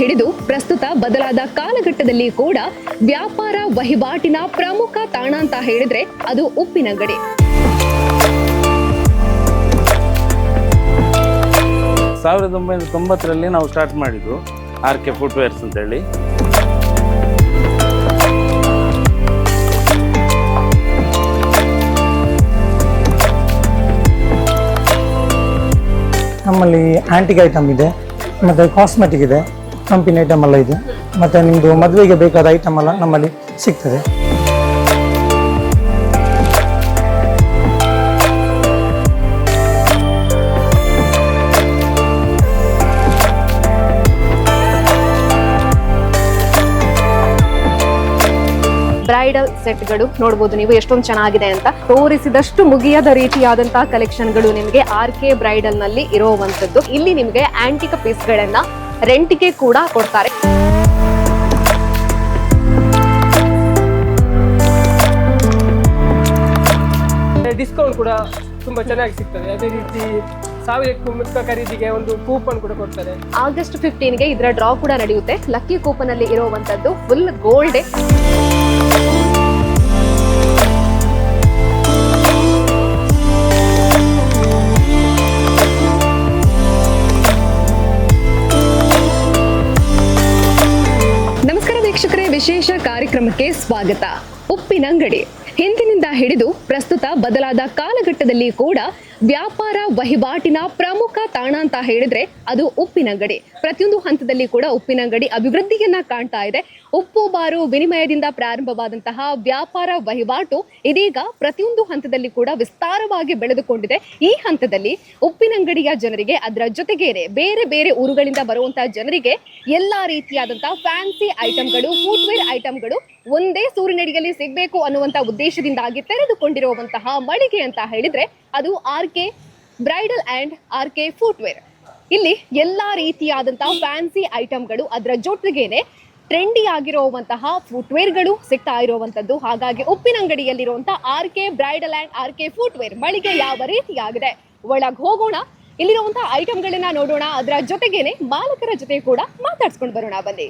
ಹಿಡಿದು ಪ್ರಸ್ತುತ ಬದಲಾದ ಕಾಲಘಟ್ಟದಲ್ಲಿ ಕೂಡ ವ್ಯಾಪಾರ ವಹಿವಾಟಿನ ಪ್ರಮುಖ ತಾಣ ಅಂತ ಹೇಳಿದ್ರೆ ಅದು ಉಪ್ಪಿನಂಗಡಿ ಸಾವಿರದ ಒಂಬೈನೂರ ತೊಂಬತ್ತರಲ್ಲಿ ನಾವು ಸ್ಟಾರ್ಟ್ ಮಾಡಿದ್ದು ಆರ್ ಕೆ ಫುಟ್ವೇರ್ಸ್ ಅಂತೇಳಿ. ನಮ್ಮಲ್ಲಿ ಆಂಟಿಕ್ ಐಟಮ್ ಇದೆ ಮತ್ತು ಕಾಸ್ಮೆಟಿಕ್ ಇದೆ. ಕಂಪನಿ ಐಟಮ್ ಎಲ್ಲ ಇದೆ. ಮತ್ತು ನಿಮ್ಮದು ಮದುವೆಗೆ ಬೇಕಾದ ಐಟಮ್ ಎಲ್ಲ ನಮ್ಮಲ್ಲಿ ಸಿಗ್ತದೆ. ಬ್ರೈಡಲ್ ಸೆಟ್ಗಳು ನೋಡಬಹುದು ನೀವು ಎಷ್ಟೊಂದು ಚೆನ್ನಾಗಿದೆ ಅಂತ. ತೋರಿಸಿದಷ್ಟು ಮುಗಿಯದ ರೀತಿಯಾದಂತಹ ಕಲೆಕ್ಷನ್ಗಳು ನಿಮಗೆ ಆರ್ ಕೆ ಬ್ರೈಡಲ್ನಲ್ಲಿ ಇರುವಂತದ್ದು ಇಲ್ಲಿ ನಿಮಗೆ ಆಂಟಿಕ ಪೀಸ್ಗಳನ್ನ ರೆಂಟಿಗೆ ಕೂಡ ಕೊಡ್ತಾರೆ. ಡಿಸ್ಕೌಂಟ್ ಕೂಡ ತುಂಬಾ ಚೆನ್ನಾಗಿ ಸಿಗ್ತದೆ. ಅದೇ ರೀತಿ ಸಾವಿರಕ್ಕೂ ಮುಕ್ತ ಖರೀದಿಗೆ ಒಂದು ಕೂಪನ್ ಕೂಡ ಕೊಡ್ತಾರೆ. ಆಗಸ್ಟ್ ಫಿಫ್ಟೀನ್ಗೆ ಇದರ ಡ್ರಾ ಕೂಡ ನಡೆಯುತ್ತೆ. ಲಕ್ಕಿ ಕೂಪನ್ ಅಲ್ಲಿ ಇರುವಂತದ್ದು ಫುಲ್ ಗೋಲ್ಡ್ ವಿಶೇಷ ಕಾರ್ಯಕ್ರಮಕ್ಕೆ ಸ್ವಾಗತ. ಉಪ್ಪಿನಂಗಡಿ. ಹಿಂದಿನಿಂದ ಹಿಡಿದು ಪ್ರಸ್ತುತ ಬದಲಾದ ಕಾಲಘಟ್ಟದಲ್ಲಿ ಕೂಡ ವ್ಯಾಪಾರ ವಹಿವಾಟಿನ ಪ್ರಮುಖ ತಾಣ ಅಂತ ಹೇಳಿದ್ರೆ ಅದು ಉಪ್ಪಿನಂಗಡಿ ಪ್ರತಿಯೊಂದು ಹಂತದಲ್ಲಿ ಕೂಡ ಉಪ್ಪಿನಂಗಡಿ ಅಭಿವೃದ್ಧಿಯನ್ನ ಕಾಣ್ತಾ ಇದೆ. ಉಪ್ಪು, ಬಾರು, ವಿನಿಮಯದಿಂದ ಪ್ರಾರಂಭವಾದಂತಹ ವ್ಯಾಪಾರ ವಹಿವಾಟು ಇದೀಗ ಪ್ರತಿಯೊಂದು ಹಂತದಲ್ಲಿ ಕೂಡ ವಿಸ್ತಾರವಾಗಿ ಬೆಳೆದುಕೊಂಡಿದೆ. ಈ ಹಂತದಲ್ಲಿ ಉಪ್ಪಿನಂಗಡಿಯ ಜನರಿಗೆ ಅದರ ಜೊತೆಗೇನೆ ಬೇರೆ ಬೇರೆ ಊರುಗಳಿಂದ ಬರುವಂತಹ ಜನರಿಗೆ ಎಲ್ಲಾ ರೀತಿಯಾದಂತಹ ಫ್ಯಾನ್ಸಿ ಐಟಮ್ಗಳು ಫುಟ್ವೇರ್ ಐಟಮ್ಗಳು ಒಂದೇ ಸೂರಿನಡಿಯಲ್ಲಿ ಸಿಗಬೇಕು ಅನ್ನುವಂತ ಉದ್ದೇಶದಿಂದಾಗಿ ತೆರೆದುಕೊಂಡಿರುವಂತಹ ಮಳಿಗೆ ಅಂತ ಹೇಳಿದ್ರೆ ಅದು R K bridal and R K footwear. ಇಲ್ಲಿ ಎಲ್ಲಾ ರೀತಿಯಾದಂತಹ ಫ್ಯಾನ್ಸಿ ಐಟಮ್ಗಳು ಅದರ ಜೊತೆಗೇನೆ ಟ್ರೆಂಡಿ ಆಗಿರುವಂತಹ ಫುಟ್ವೇರ್ಗಳು ಸಿಗ್ತಾ ಇರುವಂತದ್ದು. ಹಾಗಾಗಿ ಉಪ್ಪಿನಂಗಡಿಯಲ್ಲಿರುವಂತಹ R K bridal and R K footwear ಮಳಿಗೆ ಯಾವ ರೀತಿಯಾಗಿದೆ? ಒಳಗ್ ಹೋಗೋಣ. ಇಲ್ಲಿರುವಂತಹ ಐಟಮ್ಗಳನ್ನ ನೋಡೋಣ. ಅದರ ಜೊತೆಗೇನೆ ಮಾಲಕರ ಜೊತೆ ಕೂಡ ಮಾತಾಡ್ಸ್ಕೊಂಡು ಬರೋಣ. ಬನ್ನಿ.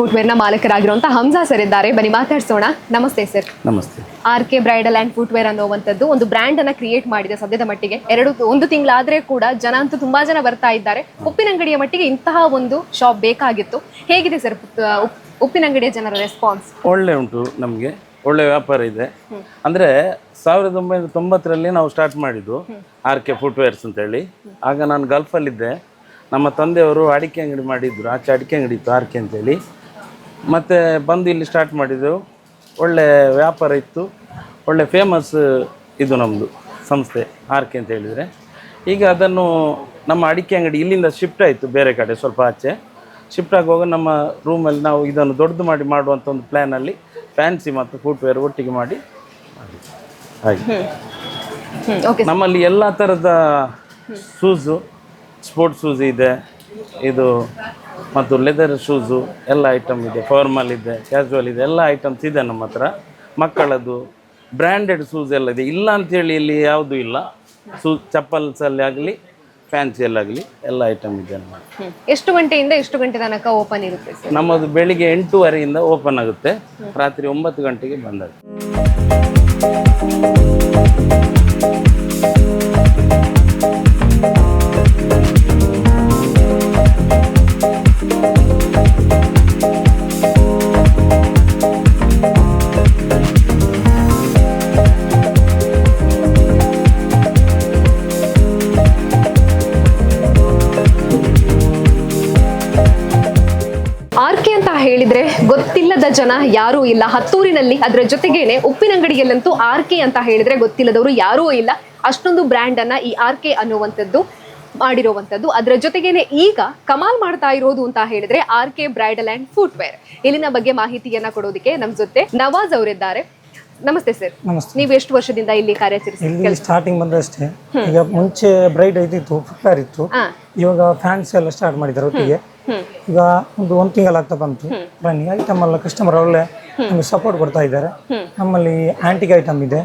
ಅಂಡ್ ಆರ್ ಕೆ ಫುಟ್ವೇರ್ನ ಮಾಲಕರಾಗಿರುವಂತಹ ಹಂಸಾ ಸರ್ ಇದ್ದಾರೆ. ಬನ್ನಿ ಮಾತಾಡ್ಸೋಣ. ನಮಸ್ತೆ ಸರ್ ನಮಸ್ತೆ. R K bridal and footwear ಅನ್ನುವಂಥದ್ದು ಒಂದು ಬ್ರ್ಯಾಂಡ್ ಅನ್ನ ಕ್ರಿಯೇಟ್ ಮಾಡಿದೆ ಸದ್ಯದ ಮಟ್ಟಿಗೆ. ಎರಡು ಒಂದು ತಿಂಗಳಾದ್ರೆ ಕೂಡ ಜನ ಅಂತೂ ತುಂಬಾ ಜನ ಬರ್ತಾ ಇದ್ದಾರೆ. ಉಪ್ಪಿನಂಗಡಿಯ ಮಟ್ಟಿಗೆ ಇಂತಹ ಒಂದು ಶಾಪ್ ಬೇಕಾಗಿತ್ತು. ಹೇಗಿದೆ ಸರ್ ಉಪ್ಪಿನಂಗಡಿಯ ಜನರ ರೆಸ್ಪಾನ್ಸ್ ಒಳ್ಳೆ ಉಂಟು ನಮಗೆ. ಒಳ್ಳೆ ವ್ಯಾಪಾರ ಇದೆ. ಅಂದರೆ ಸಾವಿರದ ಒಂಬೈನೂರ ತೊಂಬತ್ತರಲ್ಲಿ ನಾವು ಸ್ಟಾರ್ಟ್ ಮಾಡಿದ್ದು ಆರ್ ಕೆ ಫುಟ್ವೇರ್ಸ್ ಅಂತೇಳಿ. ಆಗ ನಾನು ಗಲ್ಫಲ್ಲಿದ್ದೆ. ನಮ್ಮ ತಂದೆಯವರು ಅಡಿಕೆ ಅಂಗಡಿ ಮಾಡಿದ್ರು. ಆಚೆ ಅಡಿಕೆ ಅಂಗಡಿ ಇತ್ತು ಆರ್ ಕೆ ಅಂತೇಳಿ. ಮತ್ತು ಬಂದು ಇಲ್ಲಿ ಸ್ಟಾರ್ಟ್ ಮಾಡಿದ್ದೆವು ಒಳ್ಳೆ ವ್ಯಾಪಾರ ಇತ್ತು ಒಳ್ಳೆ ಫೇಮಸ್ ಇದು ನಮ್ಮದು ಸಂಸ್ಥೆ ಆರ್ ಕೆ ಅಂತ ಹೇಳಿದರೆ. ಈಗ ಅದನ್ನು ನಮ್ಮ ಅಡಿಕೆ ಅಂಗಡಿ ಇಲ್ಲಿಂದ ಶಿಫ್ಟ್ ಆಯಿತು ಬೇರೆ ಕಡೆ ಸ್ವಲ್ಪ ಆಚೆ. ಶಿಫ್ಟ್ ಆಗುವಾಗ ನಮ್ಮ ರೂಮಲ್ಲಿ ನಾವು ಇದನ್ನು ದೊಡ್ಡದು ಮಾಡಿ ಮಾಡುವಂಥ ಒಂದು ಪ್ಲ್ಯಾನಲ್ಲಿ ಫ್ಯಾನ್ಸಿ ಮತ್ತು ಫುಟ್ವೇರ್ ಒಟ್ಟಿಗೆ ಮಾಡಿ. ಹಾಗೆ. ನಮ್ಮಲ್ಲಿ ಎಲ್ಲ ಥರದ ಶೂಸು ಸ್ಪೋರ್ಟ್ಸ್ ಶೂಸ್ ಇದೆ. ಇದು ಮತ್ತು ಲೆದರ್ ಶೂಸು ಎಲ್ಲ ಐಟಮ್ ಇದೆ ಫಾರ್ಮಲ್ ಇದೆ ಕ್ಯಾಶುವಲ್ ಇದೆ ಎಲ್ಲ ಐಟಮ್ಸ್ ಇದೆ ನಮ್ಮ ಹತ್ರ. ಮಕ್ಕಳದ್ದು ಬ್ರ್ಯಾಂಡೆಡ್ ಶೂಸ್ ಎಲ್ಲ ಇದೆ. ಇಲ್ಲ ಅಂತೇಳಿ ಇಲ್ಲಿ ಯಾವುದೂ ಇಲ್ಲ. ಶೂ ಚಪ್ಪಲ್ಸಲ್ಲಿ ಆಗಲಿ ಫ್ಯಾನ್ಸಿಯಲ್ಲಾಗಲಿ ಎಲ್ಲ ಐಟಮ್ ಇದೆ ನಮ್ಮ ಎಷ್ಟು ಗಂಟೆಯಿಂದ ಎಷ್ಟು ಗಂಟೆ ತನಕ ಓಪನ್ ಇರುತ್ತೆ ಸರ್ ನಮ್ಮದು ಬೆಳಿಗ್ಗೆ ಎಂಟೂವರೆಯಿಂದ ಓಪನ್ ಆಗುತ್ತೆ. ರಾತ್ರಿ ಒಂಬತ್ತು ಗಂಟೆಗೆ ಬಂದಾಗುತ್ತೆ ಜನ ಯಾರೂ ಇಲ್ಲ. ಹತ್ತೂರಿನಲ್ಲಿ ಅದರ ಜೊತೆಗೇನೆ ಉಪ್ಪಿನಂಗಡಿಯಲ್ಲಂತೂ ಆರ್ ಕೆ ಅಂತ ಹೇಳಿದ್ರೆ ಗೊತ್ತಿಲ್ಲದವರು ಯಾರೂ ಇಲ್ಲ. ಅಷ್ಟೊಂದು ಬ್ರ್ಯಾಂಡ್ ಅನ್ನ ಈ ಆರ್ ಕೆ ಅನ್ನುವಂಥದ್ದು ಮಾಡಿರುವಂಥದ್ದು. ಅದರ ಜೊತೆಗೇನೆ ಈಗ ಕಮಾಲ್ ಮಾಡ್ತಾ ಇರೋದು ಅಂತ ಹೇಳಿದ್ರೆ R K bridal and footwear. ಇಲ್ಲಿನ ಬಗ್ಗೆ ಮಾಹಿತಿಯನ್ನ ಕೊಡೋದಕ್ಕೆ ನಮ್ಮ ಜೊತೆ ನವಾಜ್ ಅವರಿದ್ದಾರೆ. ನಮಸ್ತೆ ಸರ್. ನಮಸ್ತೆ. ನೀವು ಎಷ್ಟು ವರ್ಷದಿಂದ ಇಲ್ಲಿ ಕಾರ್ಯಾಚರಿಸಿ ಇಲ್ಲಿ ಸ್ಟಾರ್ಟಿಂಗ್ ಬಂದಷ್ಟೇ ಈಗ ಮುಂಚೆ ಬ್ರೈಡ್ ಇದ್ದಿತ್ತು ಫುಟ್ವೇರ್ ಇತ್ತು. ಇವಾಗ ಫ್ಯಾನ್ಸ್ ಎಲ್ಲ ಸ್ಟಾರ್ಟ್ ಮಾಡಿದ್ದಾರೆ ಒಟ್ಟಿಗೆ. ಈಗ ಒಂದು ಒಂದು ತಿಂಗಳಾಗ್ತಾ ಬಂತು. ಬನ್ನಿ ಐಟಮ್ ಎಲ್ಲ ಕಸ್ಟಮರ್ ಒಳ್ಳೆ ನಮಗೆ ಸಪೋರ್ಟ್ ಕೊಡ್ತಾ ಇದ್ದಾರೆ. ನಮ್ಮಲ್ಲಿ ಆಂಟಿಕ್ ಐಟಮ್ ಇದೆ.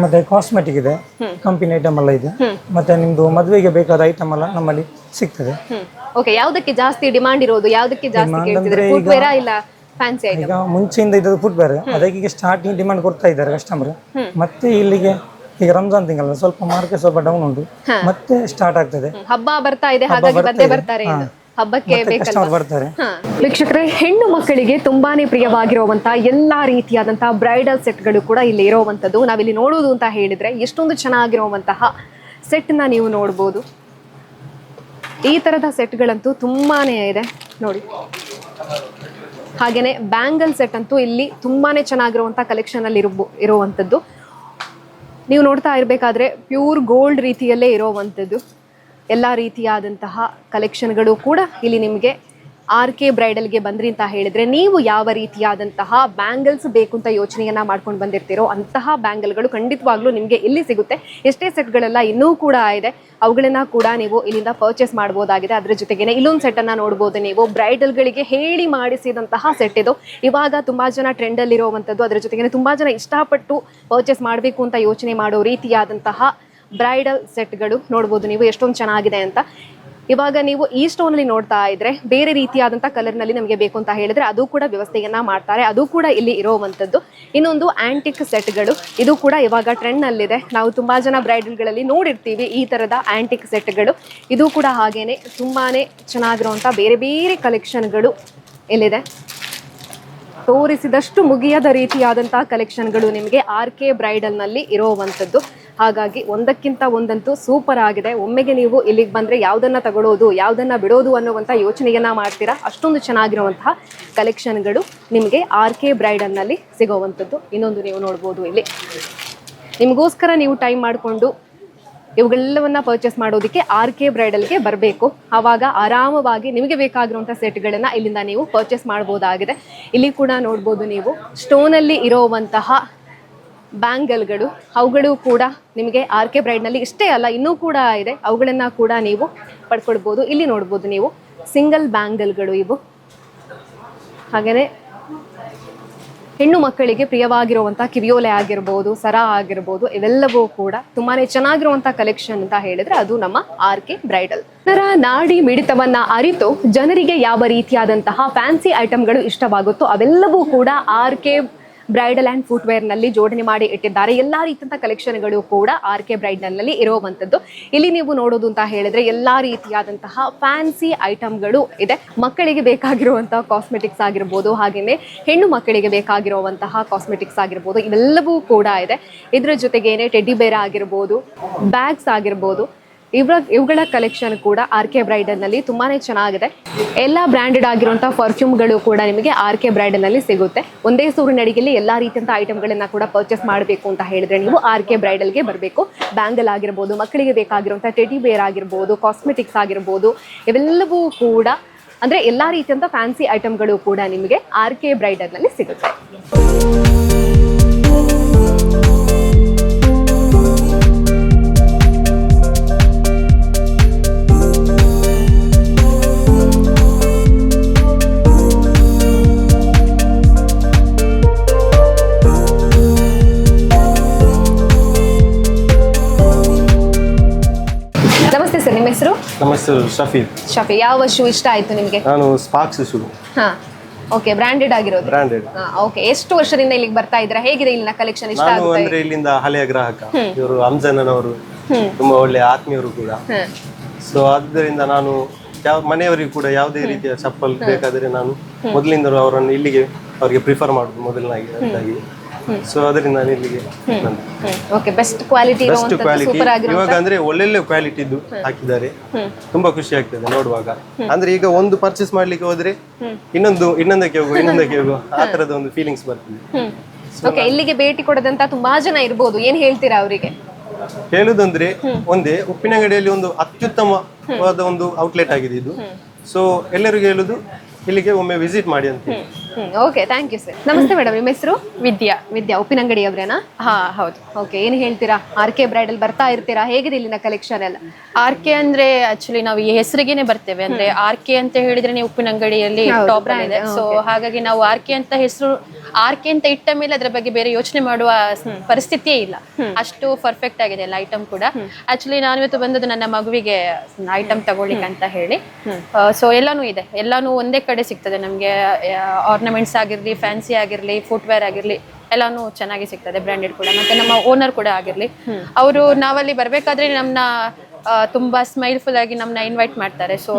ಮತ್ತೆ ಕಾಸ್ಮೆಟಿಕ್ ಇದೆ. ಕಂಪನಿ ಐಟಮ್ ಎಲ್ಲ ಇದೆ. ಮತ್ತೆ ನಿಮ್ದು ಮದುವೆಗೆ ಬೇಕಾದ ಐಟಮ್ ಎಲ್ಲ ನಮ್ಮಲ್ಲಿ ಸಿಗ್ತದೆ. ಓಕೆ ಯಾವ್ದಕ್ಕೆ ಜಾಸ್ತಿ ಡಿಮಾಂಡ್ ಇರೋದು? ಯಾವ್ದಕ್ಕೆ ಜಾಸ್ತಿ Demand ಕೇಳ್ತಿದ್ರೆ ಅಂದ್ರೆ ಈಗ- ಫುಟ್ವೇರಾ ಇಲ್ಲ? ಫ್ಯಾನ್ಸಿ ಈಗ ಮುಂಚೆಯಿಂದ ಇದ್ದದ್ದು ಫುಟ್ವೇರ್ ಅದಕ್ಕೆ ಸ್ಟಾರ್ಟಿಂಗ್ ಡಿಮಾಂಡ್ ಕೊಡ್ತಾ ಇದ್ದಾರೆ ಕಸ್ಟಮರ್ ಮತ್ತೆ ಇಲ್ಲಿಗೆ ಈಗ ರಂಜಾನ್ ತಿಂಗಳ ಸ್ವಲ್ಪ ಮಾರ್ಕೆಟ್ ಸ್ವಲ್ಪ ಡೌನ್ ಉಂಟು. ಮತ್ತೆ ಸ್ಟಾರ್ಟ್ ಆಗ್ತದೆ. ಹಬ್ಬ ಬರ್ತಾ ಇದೆ ಹಾಗಾಗಿ ಬಂದೇ ಬರ್ತಾರೆ ಇದು. ಹಬ್ಬಕ್ಕೆ ಬೇಕಲ್ವಾ? ಬರ್ತಾರೆ. ವೀಕ್ಷಕರೇ ಹೆಣ್ಣು ಮಕ್ಕಳಿಗೆ ತುಂಬಾನೇ ಪ್ರಿಯವಾಗಿರುವಂತಹ ಎಲ್ಲಾ ರೀತಿಯಾದಂತಹ ಬ್ರೈಡಲ್ ಸೆಟ್ಗಳು ಕೂಡ ಇಲ್ಲಿ ಇರುವಂತದ್ದು. ನಾವಿಲ್ಲಿ ನೋಡೋದು ಅಂತ ಹೇಳಿದ್ರೆ ಎಷ್ಟೊಂದು ಚೆನ್ನಾಗಿರುವಂತಹ ಸೆಟ್ನ ನೀವು ನೋಡ್ಬೋದು. ಈ ತರದ ಸೆಟ್ಗಳಂತೂ ತುಂಬಾನೇ ಇದೆ. ನೋಡಿ. ಹಾಗೇನೆ ಬ್ಯಾಂಗಲ್ ಸೆಟ್ ಅಂತೂ ಇಲ್ಲಿ ತುಂಬಾನೇ ಚೆನ್ನಾಗಿರುವಂಥ ಕಲೆಕ್ಷನಲ್ಲಿ ಅಲ್ಲಿ ಇರುವ ಇರುವಂತದ್ದು ನೀವು ನೋಡ್ತಾ ಇರಬೇಕಾದ್ರೆ ಪ್ಯೂರ್ ಗೋಲ್ಡ್ ರೀತಿಯಲ್ಲೇ ಇರೋವಂಥದ್ದು. ಎಲ್ಲ ರೀತಿಯಾದಂತಹ ಕಲೆಕ್ಷನ್ಗಳು ಕೂಡ ಇಲ್ಲಿ ನಿಮಗೆ ಆರ್ ಕೆ ಬ್ರೈಡಲ್ಗೆ ಬಂದ್ರಿ ಅಂತ ಹೇಳಿದ್ರೆ ನೀವು ಯಾವ ರೀತಿಯಾದಂತಹ ಬ್ಯಾಂಗಲ್ಸ್ ಬೇಕು ಅಂತ ಯೋಚನೆಯನ್ನ ಮಾಡ್ಕೊಂಡು ಬಂದಿರ್ತೀರೋ ಅಂತಹ ಬ್ಯಾಂಗಲ್ಗಳು ಖಂಡಿತವಾಗ್ಲೂ ನಿಮಗೆ ಇಲ್ಲಿ ಸಿಗುತ್ತೆ. ಎಷ್ಟೇ ಸೆಟ್ಗಳೆಲ್ಲ ಇನ್ನೂ ಕೂಡ ಇದೆ. ಅವುಗಳನ್ನ ಕೂಡ ನೀವು ಇಲ್ಲಿಂದ ಪರ್ಚೇಸ್ ಮಾಡ್ಬೋದಾಗಿದೆ. ಅದ್ರ ಜೊತೆಗೇನೆ ಇಲ್ಲೊಂದು ಸೆಟ್ ಅನ್ನ ನೋಡ್ಬೋದು ನೀವು. ಬ್ರೈಡಲ್ಗಳಿಗೆ ಹೇಳಿ ಮಾಡಿಸಿದಂತಹ ಸೆಟ್ ಇದು. ಇವಾಗ ತುಂಬಾ ಜನ ಟ್ರೆಂಡ್ ಅಲ್ಲಿ ಇರುವಂತದ್ದು ಅದ್ರ ಜೊತೆಗೇನೆ ತುಂಬಾ ಜನ ಇಷ್ಟಪಟ್ಟು ಪರ್ಚೇಸ್ ಮಾಡಬೇಕು ಅಂತ ಯೋಚನೆ ಮಾಡೋ ರೀತಿಯಾದಂತಹ ಬ್ರೈಡಲ್ ಸೆಟ್ಗಳು ನೋಡ್ಬೋದು ನೀವು. ಎಷ್ಟೊಂದು ಚೆನ್ನಾಗಿದೆ ಅಂತ. ಇವಾಗ ನೀವು ಈ ಸ್ಟೋನ್ ಅಲ್ಲಿ ನೋಡ್ತಾ ಇದ್ರೆ ಬೇರೆ ರೀತಿಯಾದಂಥ ಕಲರ್ನಲ್ಲಿ ನಮಗೆ ಬೇಕು ಅಂತ ಹೇಳಿದ್ರೆ ಅದು ಕೂಡ ವ್ಯವಸ್ಥೆಯನ್ನ ಮಾಡ್ತಾರೆ. ಅದು ಕೂಡ ಇಲ್ಲಿ ಇರುವಂತದ್ದು. ಇನ್ನೊಂದು ಆಂಟಿಕ್ ಸೆಟ್ಗಳು ಇದು ಕೂಡ ಇವಾಗ ಟ್ರೆಂಡ್ ನಲ್ಲಿದೆ. ನಾವು ತುಂಬಾ ಜನ ಬ್ರೈಡಲ್ಗಳಲ್ಲಿ ನೋಡಿರ್ತೀವಿ ಈ ತರದ ಆಂಟಿಕ್ ಸೆಟ್ಗಳು ಇದು ಕೂಡ ಹಾಗೇನೆ ತುಂಬಾನೇ ಚೆನ್ನಾಗಿರುವಂತ ಬೇರೆ ಬೇರೆ ಕಲೆಕ್ಷನ್ಗಳು ಎಲ್ಲಿದೆ ತೋರಿಸಿದಷ್ಟು ಮುಗಿಯದ ರೀತಿಯಾದಂತಹ ಕಲೆಕ್ಷನ್ಗಳು ನಿಮಗೆ ಆರ್ ಕೆ ಬ್ರೈಡಲ್ನಲ್ಲಿ ಇರೋವಂಥದ್ದು ಹಾಗಾಗಿ ಒಂದಕ್ಕಿಂತ ಒಂದಂತೂ ಸೂಪರ್ ಆಗಿದೆ. ಒಮ್ಮೆಗೆ ನೀವು ಇಲ್ಲಿಗೆ ಬಂದರೆ ಯಾವುದನ್ನ ತಗೊಳ್ಳೋದು ಯಾವುದನ್ನ ಬಿಡೋದು ಅನ್ನುವಂಥ ಯೋಚನೆಯನ್ನ ಮಾಡ್ತೀರಾ? ಅಷ್ಟೊಂದು ಚೆನ್ನಾಗಿರುವಂತಹ ಕಲೆಕ್ಷನ್ಗಳು ನಿಮಗೆ ಆರ್ ಕೆ ಬ್ರೈಡಲ್ನಲ್ಲಿ ಸಿಗೋವಂಥದ್ದು. ಇನ್ನೊಂದು ನೀವು ನೋಡ್ಬೋದು ಇಲ್ಲಿ. ನಿಮಗೋಸ್ಕರ ನೀವು ಟೈಮ್ ಮಾಡಿಕೊಂಡು ಇವುಗಳೆಲ್ಲವನ್ನ ಪರ್ಚೇಸ್ ಮಾಡೋದಕ್ಕೆ ಆರ್ ಕೆ ಬ್ರೈಡಲ್ಗೆ ಬರಬೇಕು. ಆವಾಗ ಆರಾಮವಾಗಿ ನಿಮಗೆ ಬೇಕಾಗಿರುವಂಥ ಸೆಟ್ಗಳನ್ನು ಇಲ್ಲಿಂದ ನೀವು ಪರ್ಚೇಸ್ ಮಾಡ್ಬೋದಾಗಿದೆ. ಇಲ್ಲಿ ಕೂಡ ನೋಡ್ಬೋದು ನೀವು. ಸ್ಟೋನಲ್ಲಿ ಇರೋವಂತಹ ಬ್ಯಾಂಗಲ್ಗಳು, ಅವುಗಳು ಕೂಡ ನಿಮಗೆ ಆರ್ ಕೆ ಬ್ರೈಡ್ನಲ್ಲಿ ಇಷ್ಟೇ ಅಲ್ಲ, ಇನ್ನೂ ಕೂಡ ಇದೆ. ಅವುಗಳನ್ನು ಕೂಡ ನೀವು ಪಡ್ಕೊಳ್ಬೋದು. ಇಲ್ಲಿ ನೋಡ್ಬೋದು ನೀವು, ಸಿಂಗಲ್ ಬ್ಯಾಂಗಲ್ಗಳು ಇವು. ಹಾಗೆಯೇ ಹೆಣ್ಣು ಮಕ್ಕಳಿಗೆ ಪ್ರಿಯವಾಗಿರುವಂಥ ಕಿವಿಯೋಲೆ ಆಗಿರ್ಬೋದು, ಸರ ಆಗಿರ್ಬೋದು, ಇವೆಲ್ಲವೂ ಕೂಡ ತುಂಬಾ ಚೆನ್ನಾಗಿರುವಂಥ ಕಲೆಕ್ಷನ್ ಅಂತ ಹೇಳಿದ್ರೆ ಅದು ನಮ್ಮ ಆರ್ ಕೆ ಬ್ರೈಡಲ್. ಇದರ ನಾಡಿ ಮಿಡಿತವನ್ನ ಅರಿತು ಜನರಿಗೆ ಯಾವ ರೀತಿಯಾದಂತಹ ಫ್ಯಾನ್ಸಿ ಐಟಮ್ಗಳು ಇಷ್ಟವಾಗುತ್ತೋ ಅವೆಲ್ಲವೂ ಕೂಡ ಆರ್ ಕೆ ಬ್ರೈಡಲ್ ಆ್ಯಂಡ್ ಫುಟ್ವೇರ್ನಲ್ಲಿ ಜೋಡಣೆ ಮಾಡಿ ಇಟ್ಟಿದ್ದಾರೆ. ಎಲ್ಲ ರೀತಿಯಂಥ ಕಲೆಕ್ಷನ್ಗಳು ಕೂಡ ಆರ್ ಕೆ ಬ್ರೈಡ್ನಲ್ಲಿ ಇರುವಂಥದ್ದು ಇಲ್ಲಿ ನೀವು ನೋಡೋದು ಅಂತ ಹೇಳಿದ್ರೆ ಎಲ್ಲ ರೀತಿಯಾದಂತಹ ಫ್ಯಾನ್ಸಿ ಐಟಮ್ಗಳು ಇದೆ. ಮಕ್ಕಳಿಗೆ ಬೇಕಾಗಿರುವಂತಹ ಕಾಸ್ಮೆಟಿಕ್ಸ್ ಆಗಿರ್ಬೋದು ಹಾಗೆಯೇ ಹೆಣ್ಣು ಮಕ್ಕಳಿಗೆ ಬೇಕಾಗಿರುವಂತಹ ಕಾಸ್ಮೆಟಿಕ್ಸ್ ಆಗಿರ್ಬೋದು, ಇವೆಲ್ಲವೂ ಕೂಡ ಇದೆ. ಇದರ ಜೊತೆಗೇನೆ ಟೆಡ್ಡಿ ಬೇರ್ ಆಗಿರ್ಬೋದು, ಬ್ಯಾಗ್ಸ್ ಆಗಿರ್ಬೋದು ಇವ್ರ ಇವುಗಳ ಕಲೆಕ್ಷನ್ ಕೂಡ ಆರ್ ಕೆ ಬ್ರೈಡಲ್ನಲ್ಲಿ ತುಂಬಾನೇ ಚೆನ್ನಾಗಿದೆ. ಎಲ್ಲ ಬ್ರ್ಯಾಂಡೆಡ್ ಆಗಿರುವಂತಹ ಪರ್ಫ್ಯೂಮ್ಗಳು ಕೂಡ ನಿಮಗೆ ಆರ್ ಕೆ ಬ್ರೈಡಲ್ನಲ್ಲಿ ಸಿಗುತ್ತೆ. ಒಂದೇ ಸೂರಿನಡಿಗೆಯಲ್ಲಿ ಎಲ್ಲ ರೀತಿಯಂಥ ಐಟಮ್ಗಳನ್ನ ಕೂಡ ಪರ್ಚೇಸ್ ಮಾಡಬೇಕು ಅಂತ ಹೇಳಿದ್ರೆ ನೀವು ಆರ್ ಕೆ ಬ್ರೈಡಲ್ಗೆ ಬರಬೇಕು. ಬ್ಯಾಂಗಲ್ ಆಗಿರ್ಬೋದು, ಮಕ್ಕಳಿಗೆ ಬೇಕಾಗಿರುವಂಥ ಟೆಡಿ ಬೇರ್ ಆಗಿರ್ಬೋದು ಕಾಸ್ಮೆಟಿಕ್ಸ್ ಆಗಿರ್ಬೋದು, ಇವೆಲ್ಲವೂ ಕೂಡ ಅಂದ್ರೆ ಎಲ್ಲಾ ರೀತಿಯಂಥ ಫ್ಯಾನ್ಸಿ ಐಟಮ್ಗಳು ಕೂಡ ನಿಮಗೆ ಆರ್ ಕೆ ಬ್ರೈಡಲ್ನಲ್ಲಿ ಸಿಗುತ್ತೆ. ನಿಮ್ಮ ಹೆಸರು ಶಫೀದ್ ಶಫಿ ಯಾವ ಶೂ ಇಷ್ಟ ಆಯ್ತು ನಿಮಗೆ? ನಾನು ಸ್ಪಾರ್ಕ್ಸ್ ಶೂ ಹಾ ಓಕೆ ಬ್ರಾಂಡೆಡ್ ಆಗಿರೋದು. ಬ್ರಾಂಡೆಡ್ ಓಕೆ ಎಷ್ಟು ವರ್ಷದಿಂದ ಇಲ್ಲಿಗೆ ಬರ್ತಾ ಇದ್ದೀರಾ? ಹೇಗಿದೆ ಇಲ್ಲಿನ ಕಲೆಕ್ಷನ್ ಇಷ್ಟ ನಾನು ಆಗುತ್ತೆ ಅಂದ್ರೆ ಇಲ್ಲಿಂದ ಹಳೆಯ ಗ್ರಾಹಕ. ಇವರು ಅವರು ತುಂಬಾ ಒಳ್ಳೆ ಆತ್ಮೀಯರು ಕೂಡ. ಸೊ ಆದ್ದರಿಂದ ನಾನು ಯಾವ ಮನೆಯವರಿಗೂ ಕೂಡ ಯಾವುದೇ ರೀತಿಯ ಚಪ್ಪಲ್ ಬೇಕಾದರೆ ನಾನು ಮೊದಲಿಂದಲೂ ಅವರನ್ನು ಇಲ್ಲಿಗೆ ಅವರಿಗೆ ಪ್ರಿಫರ್ ಮಾಡುದು ಮೊದಲನಾಗಿ ಸೊ ಅದರಿಂದ ನಾನು ಇಲ್ಲಿಗೆ okay best quality best quality ಇವಾಗ ಅಂದ್ರೆ ಒಳ್ಳೊಳ್ಳೆ ಕ್ವಾಲಿಟಿದ್ದು ಹಾಕಿದ್ದಾರೆ. ತುಂಬಾ ಖುಷಿ ಆಗ್ತದೆ ನೋಡುವಾಗ. ಅಂದ್ರೆ ಈಗ ಒಂದು ಪರ್ಚೇಸ್ ಮಾಡ್ಲಿಕ್ಕೆ ಹೋದ್ರೆ ಇನ್ನೊಂದು ಇನ್ನೊಂದಕ್ಕೆ ಹೋಗು ಇನ್ನೊಂದಕ್ಕೆ ಹೋಗು ಆ ತರದ ಒಂದು ಫೀಲಿಂಗ್ಸ್ ಬರ್ತದೆ. ಓಕೆ ಇಲ್ಲಿಗೆ ಭೇಟಿ ಕೊಡದಂತ ತುಂಬಾ ಜನ ಇರ್ಬೋದು. ಏನ್ ಹೇಳ್ತೀರಾ ಅವರಿಗೆ? ಹೇಳುದಂದ್ರೆ ಒಂದೇ ಉಪ್ಪಿನಂಗಡಿಯಲ್ಲಿ ಒಂದು ಅತ್ಯುತ್ತಮವಾದ ಒಂದು ಔಟ್ಲೆಟ್ ಆಗಿದೆ ಇದು. ಸೊ ಎಲ್ಲರಿಗೂ ಹೇಳುದು ಇಲ್ಲಿಗೆ ಒಮ್ಮೆ ವಿಸಿಟ್ ಮಾಡಿ ಅಂತ ಓಕೆ ಥ್ಯಾಂಕ್ ಯು ಸರ್ ನಮಸ್ತೆ ಮೇಡಮ್ ನಿಮ್ಮ ಹೆಸರು? ವಿದ್ಯಾ. ವಿದ್ಯಾ ಉಪ್ಪಿನಂಗಡಿ ಅವರೇನಾ? ಹಾ ಹೌದು. ಓಕೆ ಏನು ಹೇಳ್ತೀರಾ? ಆರ್ ಕೆ ಬ್ರೈಡಲ್ ಬರ್ತಾ ಇರ್ತೀರಾ? ಹೇಗಿದೆ ಇಲ್ಲಿನ ಕಲೆಕ್ಷನ್ ಎಲ್ಲ? ಆರ್ ಕೆ ಅಂದ್ರೆ ಆಕ್ಚುಲಿ ನಾವು ಈ ಹೆಸರಿಗೆನೆ ಬರ್ತೇವೆ. ಅಂದ್ರೆ ಆರ್ ಕೆ ಅಂತ ಹೇಳಿದ್ರೆ ನೀವು ಉಪ್ಪಿನಂಗಡಿಯಲ್ಲಿ ಟಾಪ್ ಇದೆ. ಸೊ ಹಾಗಾಗಿ ನಾವು ಆರ್ ಕೆ ಅಂತ ಹೆಸರು ಆರ್ ಕೆ ಅಂತ ಇಟ್ಟ ಮೇಲೆ ಅದ್ರ ಬಗ್ಗೆ ಬೇರೆ ಯೋಚನೆ ಮಾಡುವ ಪರಿಸ್ಥಿತಿಯೇ ಇಲ್ಲ. ಅಷ್ಟು ಪರ್ಫೆಕ್ಟ್ ಆಗಿದೆ ಎಲ್ಲ ಐಟಮ್ ಕೂಡ. ಆಕ್ಚುಲಿ ನಾನು ಇವತ್ತು ಬಂದದ್ದು ನನ್ನ ಮಗುವಿಗೆ ಐಟಮ್ ತಗೊಳ್ಳಿಕ್ಕೆ ಅಂತ ಹೇಳಿ. ಸೊ ಎಲ್ಲಾನು ಇದೆ. ಎಲ್ಲಾನು ಒಂದೇ ಕಡೆ ಸಿಗ್ತದೆ. ನಮಗೆ ಆರ್ನಮೆಂಟ್ಸ್ ಆಗಿರ್ಲಿ ಫ್ಯಾನ್ಸಿ ಆಗಿರ್ಲಿ ಫುಟ್ವೇರ್ ಆಗಿರ್ಲಿ, ಎಲ್ಲಾನು ಚೆನ್ನಾಗಿ ಸಿಗ್ತದೆ ಬ್ರಾಂಡೆಡ್ ಕೂಡ. ಮತ್ತೆ ನಮ್ಮ ಓನರ್ ಕೂಡ ಆಗಿರ್ಲಿ. ಅವರು ನಾವಲ್ಲಿ ಬರ್ಬೇಕಾದ್ರೆ ನಮ್ಮನ್ನ ತುಂಬಾ ಸ್ಮೈಲ್ಫುಲ್ ಆಗಿ ನಮ್ಮನ್ನ ಇನ್ವೈಟ್ ಮಾಡ್ತಾರೆ. ಸೊ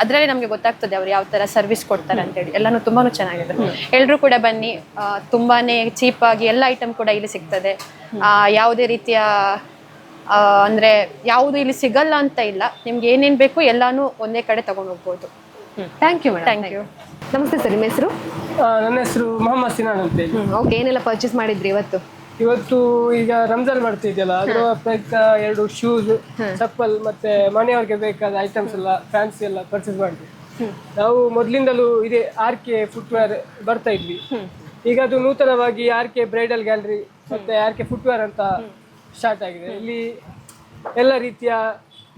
ಅದರಲ್ಲಿ ನಮಗೆ ಗೊತ್ತಾಗ್ತದೆ ಅವ್ರು ಯಾವ ತರ ಸರ್ವಿಸ್ ಕೊಡ್ತಾರೆ ಅಂತೇಳಿ ಎಲ್ಲಾನು ತುಂಬಾ ಚೆನ್ನಾಗಿದೆ. ಎಲ್ಲರೂ ಕೂಡ ಬನ್ನಿ. ಆ, ತುಂಬಾನೇ ಚೀಪ್ ಆಗಿ ಎಲ್ಲ ಐಟಮ್ ಕೂಡ ಇಲ್ಲಿ ಸಿಗ್ತದೆ. ಆ, ಯಾವುದೇ ರೀತಿಯ ಆ, ಅಂದ್ರೆ ಯಾವುದು ಇಲ್ಲಿ ಸಿಗಲ್ಲ ಅಂತ ಇಲ್ಲ. ನಿಮ್ಗೆ ಏನೇನ್ ಬೇಕು ಎಲ್ಲಾನು ಒಂದೇ ಕಡೆ ತಗೊಂಡು ಹೋಗ್ಬೋದು. Thank you madam thank you ನಮಸ್ತೆ ಸರ್ ನಿಮ್ಮ ಹೆಸರು? ಆ, ನನ್ನ ಹೆಸರು ಮೊಹಮ್ಮದ್ ಸಿನಾನ್ ಅಂತ ಹೇಳಿ. ಓಕೆ ಏನೆಲ್ಲ ಪರ್ಚೇಸ್ ಮಾಡಿದ್ರಿ ಇವತ್ತು? ಇವತ್ತು ಈಗ ರಂಜಾನ್ ಮಾಡ್ತಿದ್ಯಲ್ಲ ಅದರ ಪ್ರಯುಕ್ತ ಎರಡು ಶೂಸ್ ಚಪ್ಪಲ್ ಮತ್ತೆ ಮನೆಯವ್ರಿಗೆ ಬೇಕಾದ ಐಟಮ್ಸ್ ಎಲ್ಲ ಫ್ಯಾನ್ಸಿ ಎಲ್ಲ ಪರ್ಚೇಸ್ ಮಾಡಿದ್ವಿ ನಾವು ಮೊದಲಿಂದಲೂ ಇದೇ ಆರ್ ಕೆ ಫುಟ್ವೇರ್ ಬರ್ತಾ ಇದ್ವಿ. ಈಗ ಅದು ನೂತನವಾಗಿ ಆರ್ ಕೆ ಬ್ರೈಡಲ್ ಗ್ಯಾಲರಿ ಮತ್ತೆ ಆರ್ ಕೆ ಫುಟ್ವೇರ್ ಅಂತ ಸ್ಟಾರ್ಟ್ ಆಗಿದೆ. ಇಲ್ಲಿ ಎಲ್ಲ ರೀತಿಯ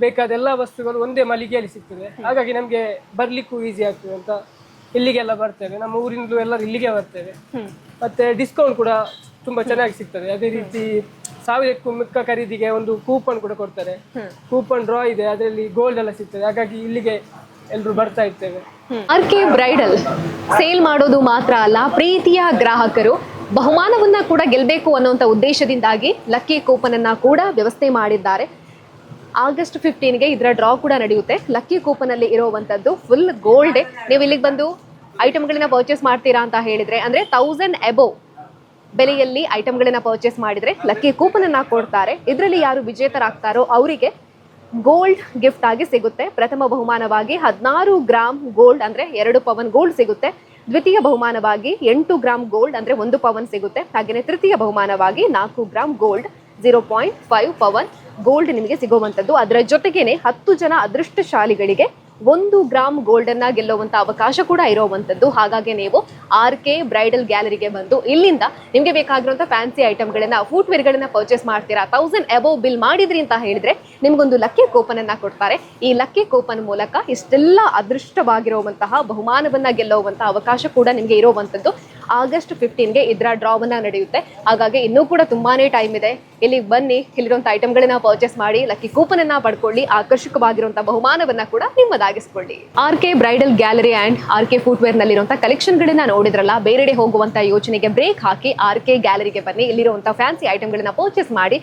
ಬೇಕಾದ ಎಲ್ಲ ವಸ್ತುಗಳು ಒಂದೇ ಮಳಿಗೆಯಲ್ಲಿ ಸಿಗ್ತದೆ. ಹಾಗಾಗಿ ನಮಗೆ ಬರ್ಲಿಕ್ಕೂ ಈಸಿ ಆಗ್ತದೆ ಅಂತ ಇಲ್ಲಿಗೆಲ್ಲ ಬರ್ತೇವೆ. ನಮ್ಮ ಊರಿಂದಲೂ ಎಲ್ಲರೂ ಇಲ್ಲಿಗೆ ಬರ್ತೇವೆ. ಮತ್ತೆ ಡಿಸ್ಕೌಂಟ್ ಕೂಡ ತುಂಬಾ ಚೆನ್ನಾಗಿ ಸಿಗ್ತದೆ. ಅದೇ ರೀತಿ ಸಾವಿರಕ್ಕೂ ಮಿಕ್ಕ ಖರೀದಿಗೆ ಒಂದು ಕೂಪನ್ ಕೂಡ ಕೊಡ್ತಾರೆ. ಕೂಪನ್ ಡ್ರಾ ಇದೆ, ಅದರಲ್ಲಿ ಗೋಲ್ಡ್ ಎಲ್ಲ ಸಿಗ್ತದೆ. ಹಾಗಾಗಿ ಇಲ್ಲಿಗೆ ಎಲ್ಲರೂ ಬರ್ತಾ ಇರ್ತೇವೆ. ಆರ್ ಕೆ ಬ್ರೈಡಲ್ ಸೇಲ್ ಮಾಡೋದು ಮಾತ್ರ ಅಲ್ಲ, ಪ್ರೀತಿಯ ಗ್ರಾಹಕರು ಬಹುಮಾನವನ್ನ ಕೂಡ ಗೆಲ್ಲಬೇಕು ಅನ್ನುವಂಥ ಉದ್ದೇಶದಿಂದಾಗಿ ಲಕ್ಕಿ ಕೂಪನ್ ಅನ್ನ ಕೂಡ ವ್ಯವಸ್ಥೆ ಮಾಡಿದ್ದಾರೆ. ಆಗಸ್ಟ್ ಫಿಫ್ಟೀನ್ಗೆ ಇದರ ಡ್ರಾ ಕೂಡ ನಡೆಯುತ್ತೆ. ಲಕ್ಕಿ ಕೂಪನ್ ಅಲ್ಲಿ ಇರುವಂತದ್ದು ಫುಲ್ ಗೋಲ್ಡ್ ನೀವು ಇಲ್ಲಿಗೆ ಬಂದು ಐಟಮ್ಗಳನ್ನ ಪರ್ಚೇಸ್ ಮಾಡ್ತೀರಾ ಅಂತ ಹೇಳಿದ್ರೆ, ಅಂದ್ರೆ ತೌಸಂಡ್ ಎಬೋ ಬೆಲೆಯಲ್ಲಿ ಐಟಮ್ಗಳನ್ನ ಪರ್ಚೇಸ್ ಮಾಡಿದ್ರೆ ಲಕ್ಕಿ ಕೂಪನ್ ಅನ್ನ ಕೊಡ್ತಾರೆ. ಇದರಲ್ಲಿ ಯಾರು ವಿಜೇತರಾಗ್ತಾರೋ ಅವರಿಗೆ ಗೋಲ್ಡ್ ಗಿಫ್ಟ್ ಆಗಿ ಸಿಗುತ್ತೆ. ಪ್ರಥಮ ಬಹುಮಾನವಾಗಿ ಹದಿನಾರು ಗ್ರಾಮ್ ಗೋಲ್ಡ್ ಅಂದ್ರೆ ಎರಡು ಪವನ್ ಗೋಲ್ಡ್ ಸಿಗುತ್ತೆ. ದ್ವಿತೀಯ ಬಹುಮಾನವಾಗಿ ಎಂಟು ಗ್ರಾಮ್ ಗೋಲ್ಡ್ ಅಂದ್ರೆ ಒಂದು ಪವನ್ ಸಿಗುತ್ತೆ. ಹಾಗೆಯೇ ತೃತೀಯ ಬಹುಮಾನವಾಗಿ ನಾಲ್ಕು gram gold zero point five Pavan gold ನಿಮಗೆ ಸಿಗುವಂಥದ್ದು. ಅದರ ಜೊತೆಗೇನೆ ಹತ್ತು ಜನ ಅದೃಷ್ಟಶಾಲಿಗಳಿಗೆ ಒಂದು ಗ್ರಾಮ್ ಗೋಲ್ಡ್ ಅನ್ನ ಗೆಲ್ಲುವಂತ ಅವಕಾಶ ಕೂಡ ಇರುವಂತದ್ದು ಹಾಗಾಗಿ ನೀವು ಆರ್ ಕೆ ಬ್ರೈಡಲ್ ಗ್ಯಾಲರಿಗೆ ಬಂದು ಇಲ್ಲಿಂದ ನಿಮಗೆ ಬೇಕಾಗಿರುವಂತ ಫ್ಯಾನ್ಸಿ ಐಟಮ್ಗಳನ್ನ ಗಳನ್ನ ಪರ್ಚೇಸ್ ಮಾಡ್ತೀರಾ? ತೌಸಂಡ್ ಅಬೋವ್ ಬಿಲ್ ಮಾಡಿದ್ರಿ ಅಂತ ಹೇಳಿದ್ರೆ ನಿಮ್ಗೊಂದು ಲಕ್ಕಿ ಕೂಪನ್ ಅನ್ನ ಕೊಡ್ತಾರೆ. ಈ ಲಕ್ಕಿ ಕೂಪನ್ ಮೂಲಕ ಇಷ್ಟೆಲ್ಲ ಅದೃಷ್ಟವಾಗಿರುವಂತಹ, ಬಹುಮಾನವನ್ನ ಗೆಲ್ಲುವಂತಹ ಅವಕಾಶ ಕೂಡ ನಿಮಗೆ ಇರುವಂತದ್ದು ಆಗಸ್ಟ್ ಫಿಫ್ಟೀನ್ಗೆ ಇದರ ಡ್ರಾವನ್ನು ನಡೆಯುತ್ತೆ. ಹಾಗಾಗಿ ಇನ್ನೂ ಕೂಡ ತುಂಬಾ ಟೈಮ್ ಇದೆ. ಇಲ್ಲಿ ಬನ್ನಿ ಇಲ್ಲಿರುವಂಥ ಐಟಮ್ಗಳನ್ನ ಪರ್ಚೇಸ್ ಮಾಡಿ ಲಕ್ಕಿ ಕೂಪನ್ ಅನ್ನ ಪಡ್ಕೊಳ್ಳಿ ಆಕರ್ಷಕವಾಗಿರುವಂಥ ಬಹುಮಾನವನ್ನ ಕೂಡ ನಿಮ್ಮದಾಗಿಸ್ಕೊಳ್ಳಿ. R K bridal gallery and R K footwear ನಲ್ಲಿರುವಂತಹ collection ಗಳನ್ನ ನೋಡಿದ್ರಲ್ಲ, ಬೇರೆಡೆ ಹೋಗುವಂಥ ಯೋಚನೆಗೆ ಬ್ರೇಕ್ ಹಾಕಿ ಆರ್ ಕೆ ಗ್ಯಾಲರಿಗೆ ಬನ್ನಿ ಇಲ್ಲಿರುವಂತಹ ಫ್ಯಾನ್ಸಿ ಐಟಮ್ಗಳನ್ನ ಪರ್ಚೇಸ್ ಮಾಡಿ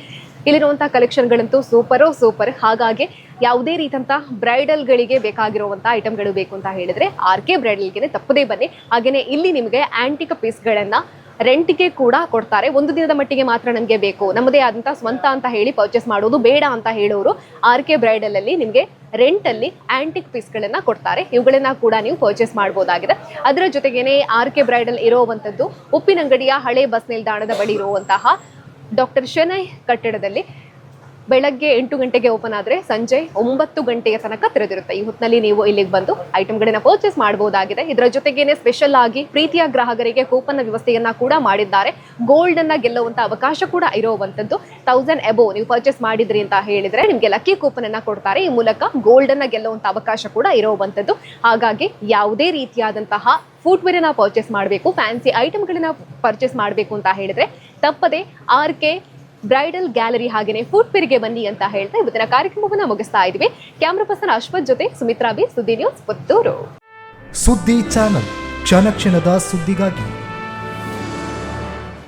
ಇಲ್ಲಿರುವಂತಹ ಕಲೆಕ್ಷನ್ಗಳಂತೂ ಸೂಪರು, ಸೂಪರ್. ಹಾಗಾಗಿ ಯಾವುದೇ ರೀತಿಯಂಥ ಬ್ರೈಡಲ್ಗಳಿಗೆ ಬೇಕಾಗಿರುವಂಥ ಐಟಮ್ಗಳು ಬೇಕು ಅಂತ ಹೇಳಿದ್ರೆ ಆರ್ ಕೆ ಬ್ರೈಡಲ್ಗೆ ತಪ್ಪದೇ ಬನ್ನಿ. ಹಾಗೆಯೇ ಇಲ್ಲಿ ನಿಮಗೆ ಆಂಟಿಕ ಪೀಸ್ಗಳನ್ನು ರೆಂಟ್ಗೆ ಕೂಡ ಕೊಡ್ತಾರೆ. ಒಂದು ದಿನದ ಮಟ್ಟಿಗೆ ಮಾತ್ರ ನಮಗೆ ಬೇಕು. ನಮ್ಮದೇ ಆದಂಥ ಸ್ವಂತ ಅಂತ ಹೇಳಿ ಪರ್ಚೇಸ್ ಮಾಡೋದು ಬೇಡ ಅಂತ ಹೇಳೋರು ಆರ್ ಕೆ ಬ್ರೈಡಲ್ ಅಲ್ಲಿ ನಿಮಗೆ ರೆಂಟ್ ಅಲ್ಲಿ ಆಂಟಿಕ್ ಪೀಸ್ಗಳನ್ನ ಕೊಡ್ತಾರೆ. ಇವುಗಳನ್ನ ಕೂಡ ನೀವು ಪರ್ಚೇಸ್ ಮಾಡ್ಬೋದಾಗಿದೆ. ಅದರ ಜೊತೆಗೇನೆ ಆರ್ ಕೆ ಬ್ರೈಡಲ್ ಇರುವಂತದ್ದು ಉಪ್ಪಿನಂಗಡಿಯ ಹಳೆ ಬಸ್ ನಿಲ್ದಾಣದ ಬಳಿ ಇರುವಂತಹ ಡಾಕ್ಟರ್ ಶೆನೈ ಕಟ್ಟಡದಲ್ಲಿ ಬೆಳಗ್ಗೆ ಎಂಟು ಗಂಟೆಗೆ ಓಪನ್ ಆದರೆ ಸಂಜೆ ಒಂಬತ್ತು ಗಂಟೆಯ ತನಕ ತೆರೆದಿರುತ್ತೆ. ಈ ಹೊತ್ತಿನಲ್ಲಿ ನೀವು ಇಲ್ಲಿಗೆ ಬಂದು ಐಟಮ್ಗಳನ್ನ ಪರ್ಚೇಸ್ ಮಾಡಬಹುದಾಗಿದೆ ಇದರ ಜೊತೆಗೇನೆ ಸ್ಪೆಷಲ್ ಆಗಿ ಪ್ರೀತಿಯ ಗ್ರಾಹಕರಿಗೆ ಕೂಪನ್ ವ್ಯವಸ್ಥೆಯನ್ನ ಕೂಡ ಮಾಡಿದ್ದಾರೆ. ಗೋಲ್ಡ್ ಅನ್ನ ಗೆಲ್ಲುವಂತ ಅವಕಾಶ ಕೂಡ ಇರುವಂತದ್ದು ತೌಸಂಡ್ ಎಬೋ ನೀವು ಪರ್ಚೇಸ್ ಮಾಡಿದ್ರಿ ಅಂತ ಹೇಳಿದ್ರೆ ನಿಮಗೆ ಲಕ್ಕಿ ಕೂಪನ್ ಅನ್ನ ಕೊಡ್ತಾರೆ. ಈ ಮೂಲಕ ಗೋಲ್ಡ್ ಅನ್ನ ಗೆಲ್ಲುವಂತ ಅವಕಾಶ ಕೂಡ ಇರುವಂತದ್ದು ಹಾಗಾಗಿ ಯಾವುದೇ ರೀತಿಯಾದಂತಹ ಫುಟ್ವೇರ್ ಅನ್ನ ಪರ್ಚೇಸ್ ಮಾಡಬೇಕು ಫ್ಯಾನ್ಸಿ ಐಟಮ್ಗಳನ್ನ ಪರ್ಚೇಸ್ ಮಾಡಬೇಕು ಅಂತ ಹೇಳಿದ್ರೆ ತಪ್ಪದೆ ಆರ್ ಕೆ ಬ್ರೈಡಲ್ ಗ್ಯಾಲರಿ ಹಾಗೆಯೇ ಪಿರಿಗೆ ಬನ್ನಿ ಅಂತ ಹೇಳ್ತಾ ಇವತ್ತಿನ ಕಾರ್ಯಕ್ರಮವನ್ನು ಮುಗಿಸ್ತಾ ಇದ್ವಿ ಕ್ಯಾಮ್ರಾ ಪರ್ಸನ್ ಅಶ್ವಥ್ ಜೊತೆ Sumitra B, Suddi news Puttur. Suddi channel, ಕ್ಷಣ ಕ್ಷಣದ ಸುದ್ದಿಗಾಗಿ